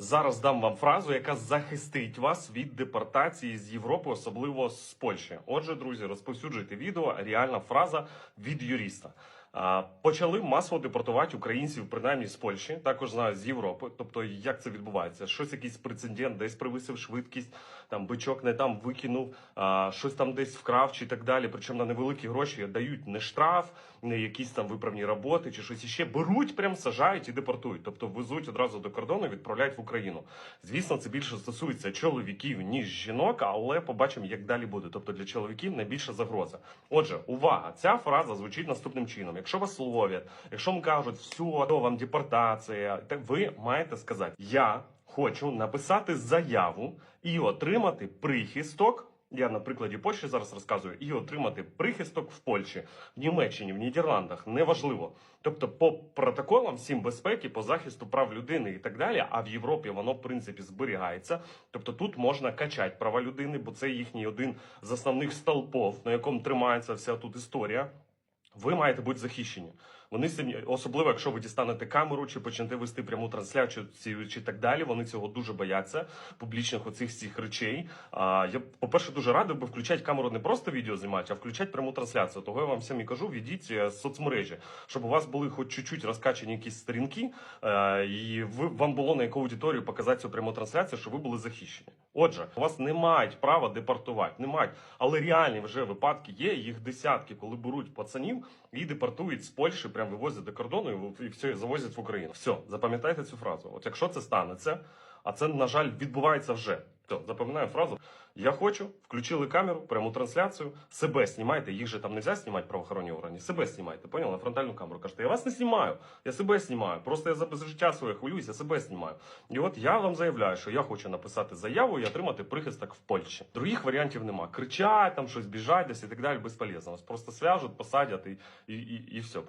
Зараз дам вам фразу, яка захистить вас від депортації з Європи, особливо з Польщі. Отже, друзі, розповсюджуйте відео. Реальна фраза від юриста. Почали масово депортувати українців, принаймні з Польщі, також знаю з Європи. Тобто, як це відбувається? Щось якийсь прецедент, десь привисив швидкість, там бичок не там викинув, а, щось там десь вкрав чи так далі. Причому на невеликі гроші дають не штраф, не якісь там виправні роботи чи щось іще. Беруть, прям сажають і депортують. Тобто везуть одразу до кордону, і відправляють в Україну. Звісно, це більше стосується чоловіків ніж жінок, але побачимо, як далі буде. Тобто для чоловіків найбільша загроза. Отже, увага! Ця фраза звучить наступним чином: якщо вас ловлять, якщо вам кажуть, все, вам депортація, так ви маєте сказати: Я хочу написати заяву і отримати прихисток. Я на прикладі Польщі зараз розказую, і отримати прихисток в Польщі, в Німеччині, в Нідерландах, неважливо. Тобто, по протоколам всім безпеки, по захисту прав людини і так далі. А в Європі воно в принципі зберігається. Тобто тут можна качати права людини, бо це їхній один з основних столпов, на якому тримається вся тут історія. Ви маєте бути захищені. Вони самі, особливо якщо ви дістанете камеру чи почнете вести пряму трансляцію чи, так далі. Вони цього дуже бояться публічних оцих всіх речей. А я, по-перше, дуже радий би включати камеру не просто відео знімати, а включати пряму трансляцію. Того я вам всім і кажу, відіть е, з соцмережі, щоб у вас були хоч чуть-чуть розкачані якісь сторінки, е, і ви вам було на яку аудиторію показати цю пряму трансляцію, щоб ви були захищені. Отже, у вас не мають права депортувати, не мають, але реальні вже випадки є. Їх десятки, коли беруть пацанів і депортують з Польщі, прям вивозять до кордону і все завозять в Україну. Все, запам'ятайте цю фразу. От якщо це станеться, а це на жаль відбувається вже. То запам'ятаю фразу. Я хочу, включили камеру, пряму трансляцію, себе знімайте, їх же там не можна знімати правоохоронні органи. Себе знімайте, поняли? На фронтальну камеру. Кажете, я вас не знімаю, я себе знімаю. Просто я за життя своє хвилююсь, я себе знімаю. І от я вам заявляю, що я хочу написати заяву і отримати прихисток в Польщі. Других варіантів нема. Кричать, там щось біжать, десь і так далі, безполезно. Вас просто свяжуть, посадять і, і, і, і все.